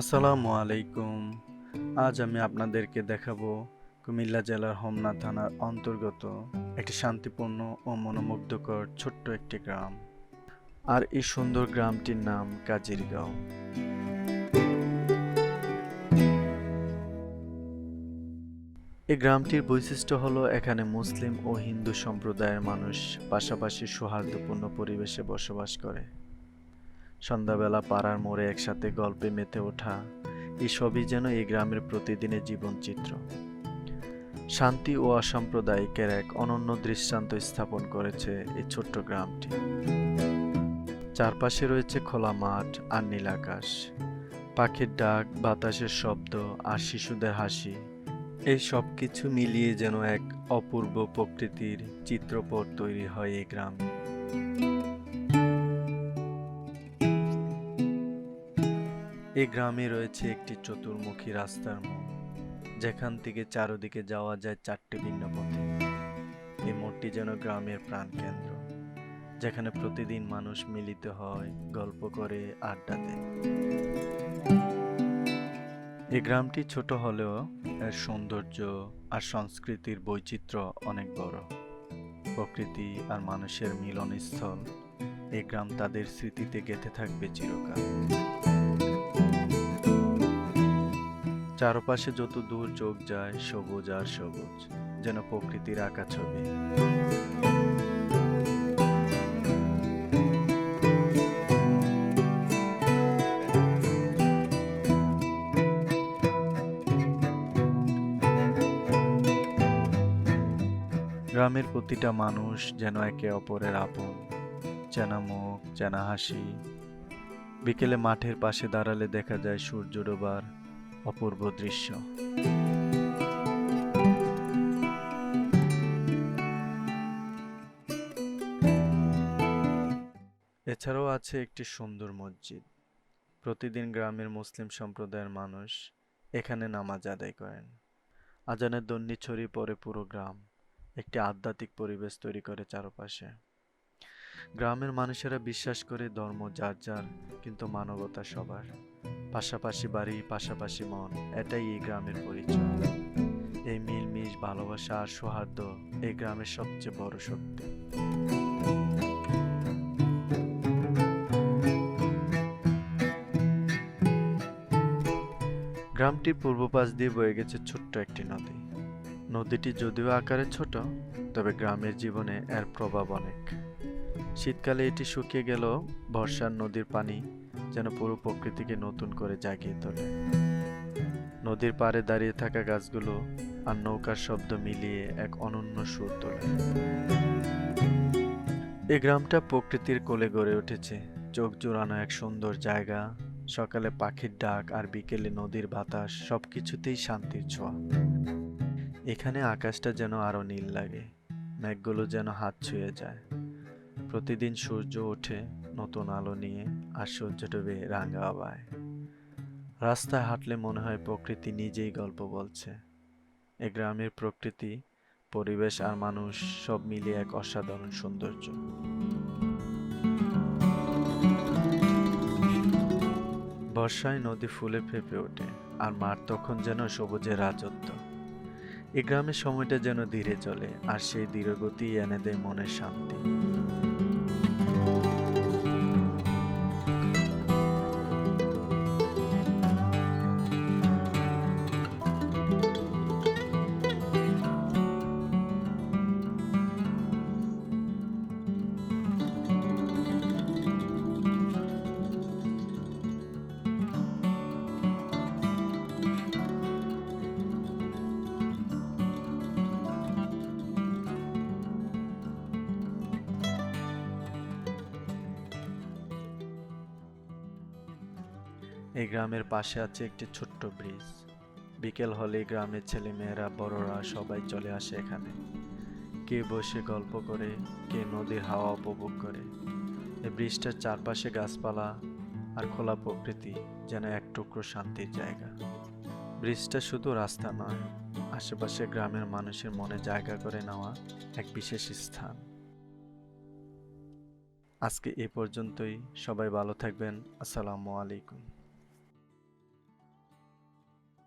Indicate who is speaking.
Speaker 1: আসসালামু আলাইকুম। আজ আমি আপনাদেরকে দেখাবো কুমিল্লা জেলার হোমনা থানার অন্তর্গত একটি শান্তিপূর্ণ ও মনোমুগ্ধকর ছোট্ট একটি গ্রাম। আর এই সুন্দর গ্রামটির নাম কাজিরগাঁও। এই গ্রামটির বৈশিষ্ট্য হলো এখানে মুসলিম ও হিন্দু সম্প্রদায়ের মানুষ পাশাপাশি সৌহার্দ্যপূর্ণ পরিবেশে বসবাস করে। সন্ধ্যাবেলা পাড়ার মোড়ে একসাথে গল্পে মেতে ওঠা এই সবই যেন এই গ্রামের প্রতিদিনের জীবনচিত্র। শান্তি ও অসাম্প্রদায়িকের এক অনন্য দৃষ্টান্ত স্থাপন করেছে এই ছোট্ট গ্রামটি। চারপাশে রয়েছে খোলা মাঠ আর নীল আকাশ। পাখির ডাক, বাতাসের শব্দ আর শিশুদের হাসি, এই সব কিছু মিলিয়ে যেন এক অপূর্ব প্রকৃতির চিত্রপট তৈরি হয় এই গ্রামে। এই গ্রামে রয়েছে একটি চতুর্মুখী রাস্তার মোড়। যেখান থেকে চারদিকে যাওয়া যায় চারটি ভিন্ন পথে। এই মোড়টি যেন গ্রামের প্রাণকেন্দ্র, যেখানে প্রতিদিন মানুষ মিলিত হয়, গল্প করে, আড্ডা দেয়। এই গ্রামটি ছোট হলেও এর সৌন্দর্য আর সংস্কৃতির বৈচিত্র্য অনেক বড়। প্রকৃতি আর মানুষের মিলনস্থল এই গ্রাম তাদের স্মৃতিতে গেঁথে থাকবে চিরকাল। চারপাশে যত দূর চোখ যায়, সবুজ আর সবুজ, যেন প্রকৃতির আঁকা ছবি। গ্রামের প্রতিটা মানুষ যেন একে অপরের আপন চেনা মুখ চেনা হাসি। বিকেলে মাঠের পাশে দাঁড়ালে দেখা যায় সূর্য ডোবার অপূর্ব দৃশ্য। এছাড়াও আছে একটি সুন্দর মসজিদ। প্রতিদিন গ্রামের মুসলিম সম্প্রদায়ের মানুষ এখানে নামাজ আদায় করেন। আজানের দন্ডি ছড়িয়ে পড়ে পুরো গ্রাম, একটি আধ্যাত্মিক পরিবেশ তৈরি করে চারপাশে। গ্রামের মানুষেরা বিশ্বাস করে ধর্ম যার যার, কিন্তু মানবতা সবার। পাশাপাশি বাড়ি, পাশাপাশি মন, এটাই এই গ্রামের পরিচয়। এই মিলমিশ, ভালোবাসা আর সৌহার্দ্য এই গ্রামের সবচেয়ে বড় শক্তি। গ্রামটির পূর্ব পাশ দিয়ে বয়ে গেছে ছোট্ট একটি নদী। নদীটি যদিও আকারে ছোট, তবে গ্রামের জীবনে এর প্রভাব অনেক। শীতকালে এটি শুকিয়ে গেল বর্ষার নদীর পানি যেন পুরো প্রকৃতিকে নতুন করে জাগিয়ে তোলে। নদীর পাড়ে দাঁড়িয়ে থাকা গাছগুলো আর নৌকার শব্দ মিলিয়ে এক অনন্য সুর তোলে। এই গ্রামটা প্রকৃতির কোলে গড়ে উঠেছে। চোখ জোড়ানো এক সুন্দর জায়গা, সকালে পাখির ডাক আর বিকেলে নদীর বাতাস সবকিছুতেই শান্তির ছোঁয়া। এখানে আকাশটা যেন আরও নীল লাগে, মেঘগুলো যেন হাত ছুঁয়ে যায়। প্রতিদিন সূর্য ওঠে নতুন আলো নিয়ে আর সূর্য ডুবে রাঙা আবায়। রাস্তায় হাঁটলে মনে হয় প্রকৃতি নিজেই গল্প বলছে। এ গ্রামের প্রকৃতি, পরিবেশ আর মানুষ সব মিলিয়ে এক অসাধারণ সৌন্দর্য। বর্ষায় নদী ফুলে ফেঁপে ওঠে আর মাঠ তখন যেন সবুজের রাজত্ব। এই গ্রামের সময়টা যেন ধীরে চলে আর সেই ধীরগতি এনে দেয় মনের শান্তি। এই গ্রামের পাশে আছে একটি ছোট্ট ব্রিজ। বিকেল হলে গ্রামের ছেলেমেয়েরা, বড়রা সবাই চলে আসে এখানে। কে বসে গল্প করে, কে নদীর হাওয়া উপভোগ করে। এই ব্রিজটার চারপাশে গাছপালা আর খোলা প্রকৃতি যেন এক টুকরো শান্তির জায়গা। ব্রিজটা শুধু রাস্তা নয়, আশেপাশে গ্রামের মানুষের মনে জায়গা করে নেওয়া এক বিশেষ স্থান। আজকে এ পর্যন্তই। সবাই ভালো থাকবেন। আসসালামু আলাইকুম।